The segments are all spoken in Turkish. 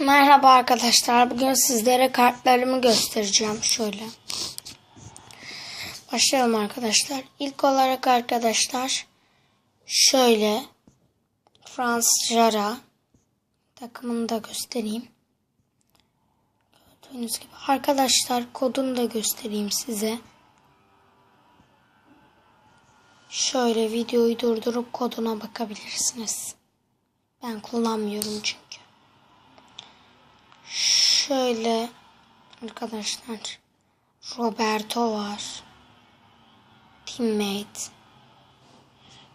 Merhaba arkadaşlar. Bugün sizlere kartlarımı göstereceğim. Şöyle. Başlayalım arkadaşlar. İlk olarak arkadaşlar şöyle Frans Jara takımını da göstereyim. Gördüğünüz gibi. Arkadaşlar kodunu da göstereyim size. Şöyle videoyu durdurup koduna bakabilirsiniz. Ben kullanmıyorum çünkü. Şöyle arkadaşlar Roberto var. Teammate.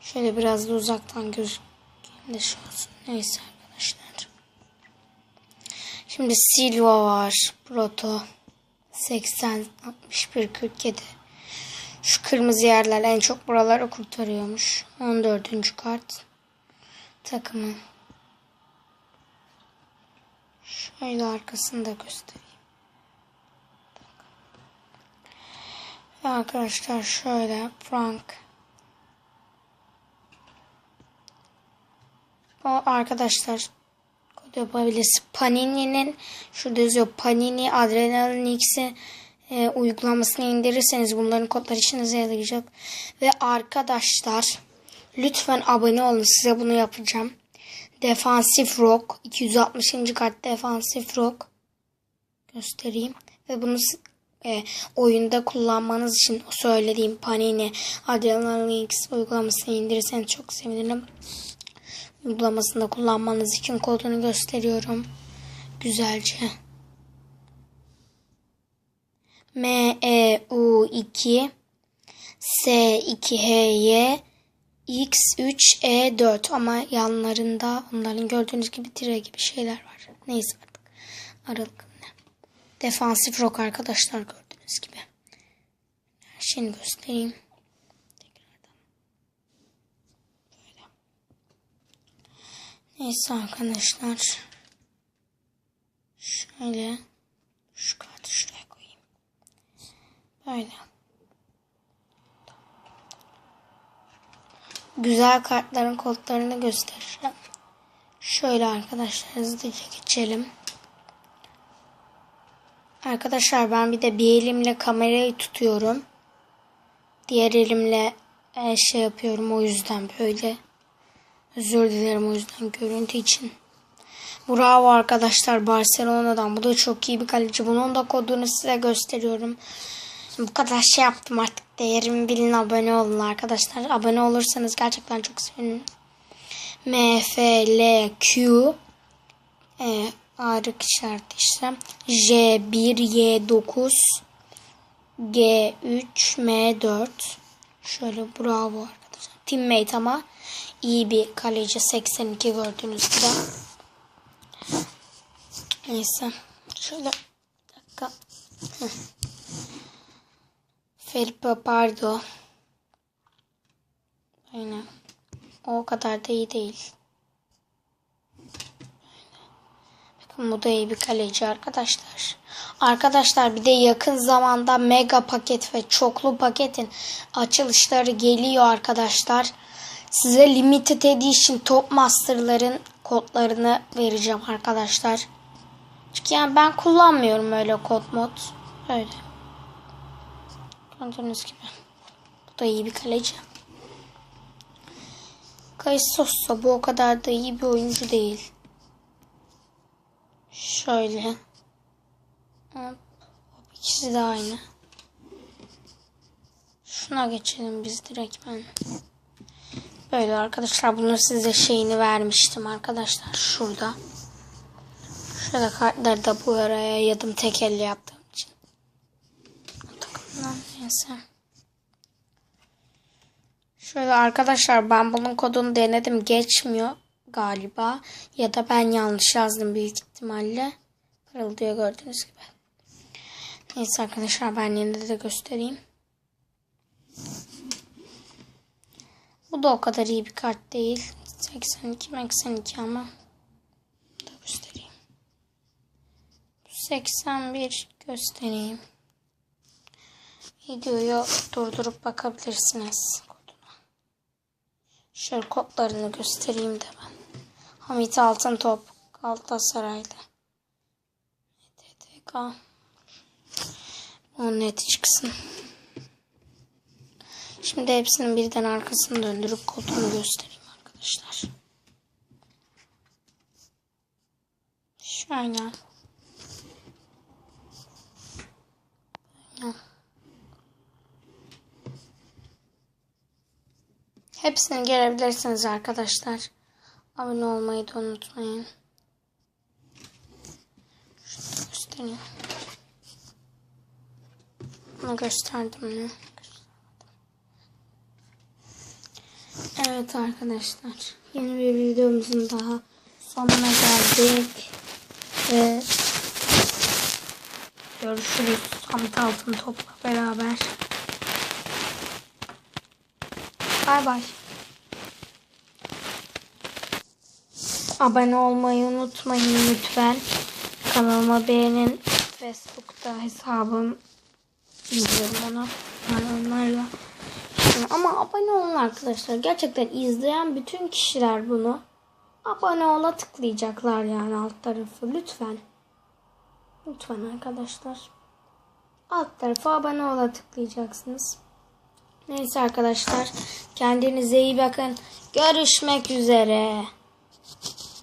Şöyle biraz da uzaktan gözükeyim de şu olsun. Neyse arkadaşlar. Şimdi Silva var. Proto. 80 61 47. Şu kırmızı yerler en çok buraları kurtarıyormuş. 14. kart. Takımı. Şöyle arkasını da göstereyim. Ve arkadaşlar şöyle Frank. O arkadaşlar kod yapabiliriz. Panini'nin şurada yazıyor Panini Adrenalin X'i e, uygulamasını indirirseniz bunların kodları işinize yarayacak. Ve arkadaşlar lütfen abone olun size bunu yapacağım. Defansif Rock 260. kart Defansif Rock göstereyim ve bunu e, oyunda kullanmanız için söylediğim Panini Adrenalin X uygulamasını indirirseniz çok sevinirim. Uygulamasında kullanmanız için kodunu gösteriyorum. Güzelce. M E U 2 S 2 H Y X3E4 ama yanlarında onların gördüğünüz gibi tire gibi şeyler var. Neyse artık. Aralık ne? Defansif rock arkadaşlar gördüğünüz gibi. Şeyini göstereyim. Tekrardan. Böyle. Neyse arkadaşlar. Şöyle. Şu kartı şuraya koyayım. Böyle. Güzel kartların kodlarını göstereceğim. Şöyle arkadaşlar hızlıca geçelim. Arkadaşlar ben bir de bir elimle kamerayı tutuyorum. Diğer elimle e, şey yapıyorum o yüzden böyle. Özür dilerim o yüzden görüntü için. Bravo arkadaşlar Barcelona'dan. Bu da çok iyi bir kaleci. Bunun da kodunu size gösteriyorum. Bu kadar şey yaptım artık. Değerimi bilin abone olun arkadaşlar. Abone olursanız gerçekten çok sevinirim. M, F, L, Q e, ayrık işareti işte. J, 1, Y, 9 G, 3, M, 4 Şöyle bravo arkadaşlar. Teammate ama iyi bir kaleci. 82 gördüğünüz gibi. Neyse. Şöyle bir dakika. Felipe Pardo. Aynen. O kadar da iyi değil. Bakın bu da iyi bir kaleci arkadaşlar. Arkadaşlar bir de yakın zamanda mega paket ve çoklu paketin açılışları geliyor arkadaşlar. Size limited edition top masterların kodlarını vereceğim arkadaşlar. Çünkü yani ben kullanmıyorum öyle kod mod. Öyle. Gördüğünüz gibi. Bu da iyi bir kaleci. Kaysossa bu o kadar da iyi bir oyuncu değil. Şöyle. Hop. İkisi de aynı. Şuna geçelim biz direkt ben. Böyle arkadaşlar bunu size şeyini vermiştim arkadaşlar şurada. Şurada kartları da bu araya yadım tek elle yaptım. Neyse. Şöyle arkadaşlar ben bunun kodunu denedim geçmiyor galiba. Ya da ben yanlış yazdım büyük ihtimalle. Kırılıyor gördüğünüz gibi. Neyse arkadaşlar ben yine de göstereyim. Bu da o kadar iyi bir kart değil. 82 82 ama da göstereyim. 81 göstereyim. Videoyu durdurup bakabilirsiniz. Şöyle kodlarını göstereyim de ben. Hamit Altın Top Galatasaray'da. dakika. Onun neti çıksın. Şimdi hepsinin birden arkasını döndürüp koltuğunu göstereyim arkadaşlar. Şöyle. Hepsini görebilirsiniz arkadaşlar. Abone olmayı da unutmayın. Şunu. Bunu gösterdim mi? Evet arkadaşlar. Yeni bir videomuzun daha sonuna geldik. Ve görüşürüz. Hamit Altın Top'la beraber. Bay bay. Abone olmayı unutmayın lütfen. Kanalıma beğenin. Facebook'ta hesabım izliyorum onu. Onlarla. Ama abone olun arkadaşlar. Gerçekten izleyen bütün kişiler bunu abone ola tıklayacaklar yani alt tarafı. Lütfen. Lütfen arkadaşlar. Alt tarafı abone ola tıklayacaksınız. Neyse arkadaşlar. Kendinize iyi bakın. Görüşmek üzere.